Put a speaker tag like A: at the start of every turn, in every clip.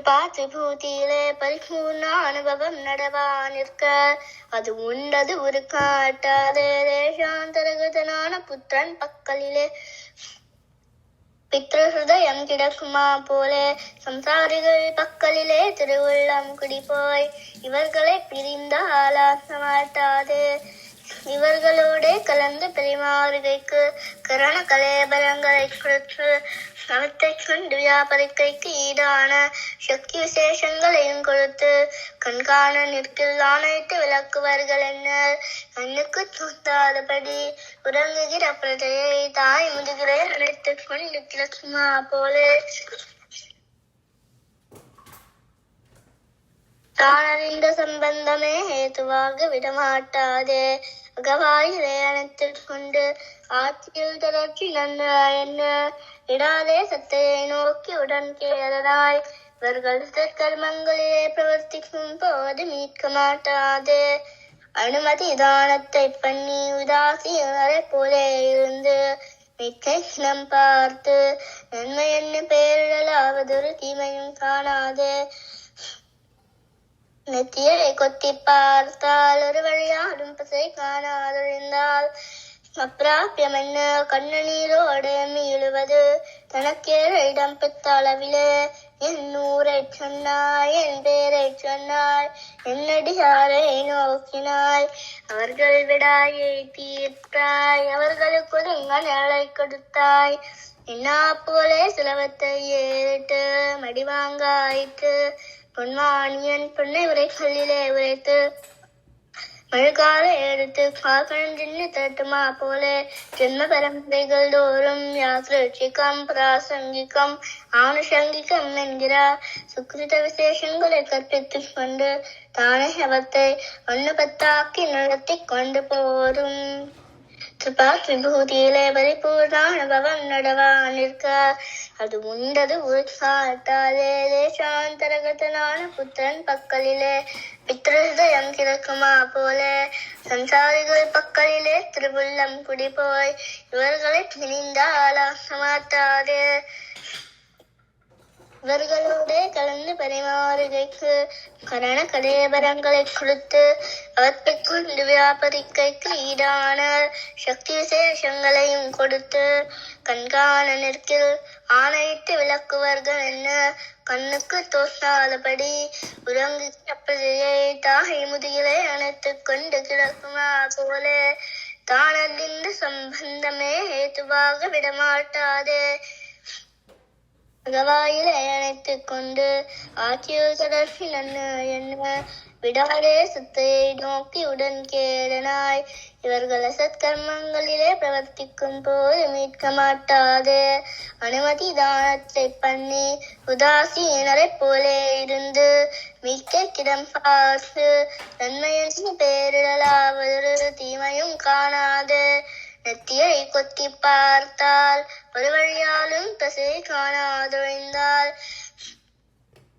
A: பார்த்து திபூதியிலே பரிபூர்ண அனுபவம் நடவா நிற்க. அது உண்டது ஒரு காட்டாதே. தேசாந்தரகதனான புத்திரன் பக்கலிலே. பித்ருதயம் கிடக்குமா போலே. சம்சாரிகள் பக்கலிலே திருவுள்ளம் குடிப்போய். இவர்களை பிரிந்தால் ஆச மாட்டாதே இவர்களோடே கலந்து பெருமாறுகைக்கு கரண கலேபரங்களை கொடுத்து அவற்றை கொண்டு வியாபரிக்கைக்கு ஈடான சக்தி விசேஷங்களையும் கொடுத்து கண்காண நிற்கில் ஆணையிட்டு விளக்குவார்கள் என்ன கண்ணுக்கு தூண்டாதபடி உறங்குகிற பிரதையை தாய் முதுகிலே அணைத்துக் கொண்டு கிடக்குமா போலே? தானறிந்த சம்பந்தமே ஏதுவாக விடமாட்டாதே. அகவாயிலே அணைத்துக் கொண்டு ஆட்சியில் தொடர்ச்சி நன்றாய் என்ன? இடாதே சத்தையை நோக்கி உடன் கேளனாய் இவர்கள் கர்மங்களிலே பிரவர்த்திக்கும் போது மீட்க மாட்டாதே. அனுமதி தானத்தை பண்ணி உதாசீனரை போலே இருந்து மிக்கை பார்த்து. நன்மை என்ன பேரிடலாவதொரு தீமையும் காணாதே. நெத்தியை கொத்தி பார்த்தால் ஒரு வழியாடும் பசை காணாதொழிந்தால். அப்பிராபியம் என்ன கண்ணநீரோடு மீழுவது தனக்கேற இடம் பித்தளவிலே என் ஊரை சொன்னாய் என் பேரை சொன்னாய் என்னடியாரை நோக்கினாய். அவர்கள் விடாயை தீர்த்தாய் அவர்களுக்கு நிழலை கொடுத்தாய். என்ன போலே சிலவத்தை ஏறிட்டு மடிவாங்காயிட்டு பொன்மானியன் பொன்னை உரைகளிலே உரைத்து மழுக்கால எடுத்து காக்கணம் சின்ன தட்டுமா போல. ஜென்ம பரம்பரைகள் தோறும் யாத்ரட்சிக்கம் பிராசங்கிக்கம் ஆனுஷங்கிக்கம் என்கிறார். சுக்கிருத விசேஷங்களை கற்பித்துக் கொண்டு தானே அவத்தை ஒன்னு பத்தாக்கி நடத்தி கொண்டு போரும். கிருபா விபூதியிலே பரிபூர்ண அனுபவம் நடவா அது உண்டது உற்சாகத்தாலே தேசாந்தரகதனான புத்திரன் பக்கலிலே பித்ருதயம் கிடக்குமா போலே சம்சாரிகள் பக்கலிலே திருவுள்ளம் குடி போய் இவர்களை பிணிந்தால் சமாத்தாதே இவர்களோடே கலந்து பரிமாறுகைக்கு கரண கலையபரங்களை கொடுத்து அவற்றை வியாபரிக்கைக்கு ஈடான சக்தி விசேஷங்களையும் கொடுத்து கண்காண நிற்கில் ஆணையிட்டு விளக்குவார்கள் என்ன? கண்ணுக்கு தோற்றாதபடி உறங்குகிற தாகை முதுகிலே அணைத்து கொண்டு கிடக்குமா போலே? தானதின் சம்பந்தமே ஏதுவாக விடமாட்டாதே. அகவாயில் அணைத்துக் கொண்டு ஆட்சியில் தொடர்பி நன்ன என்ன விடாதே சத்தையை நோக்கி உடன் கேடனாய். இவர்கள் அசத்கர்மங்களிலே பிரவர்த்திக்கும் போது மீட்க மாட்டாதே. அனுமதி தானத்தை பண்ணி உதாசீனரை போலே இருந்து மிக்க கிடம் பார்த்து நன்மையின் பேரிடலாவது தீமையும் காணாது. நெத்தியை கொத்தி பார்த்தால் ஒரு வழியாலும் பசை காணாதொழிந்தால்.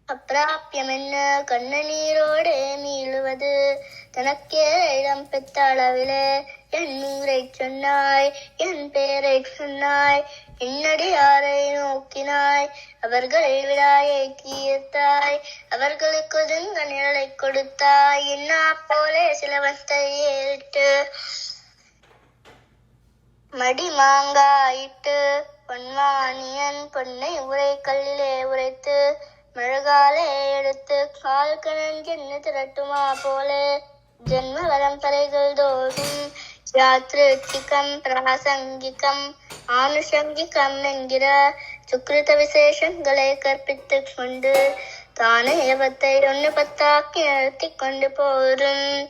A: அப்பிராபியம் என்ன? கண்ண கண்ணநீரோடு மீளுவது. தனக்கே இடம் பெற்ற அளவிலே என் ஊரை சொன்னாய் என் பேரை சொன்னாய் என்னடி யாரை நோக்கினாய்? அவர்கள் விடாயை கீர்த்தாய் அவர்களுக்கு நிழலை கொடுத்தாய். என்ன போலே சிலவத்தை ஏறிட்டு மடி மாங்காயிட்டு பொன்மானியன் பொன்னை உரை கல்லிலே உரைத்து மழகாலே எடுத்து கால் கணஞ்சென்னு திரட்டுமா போலே. ஜென்ம பரம்பரைகள் தோறும் யாத்ரிகம் பிராசங்கிகம் ஆனுஷங்கிகம் என்கிற சுக்கிருத விசேஷங்களை கற்பித்து கொண்டு தானே ஏவத்தை ஒன்று பத்தாக்கி நடத்தி கொண்டு போரும்.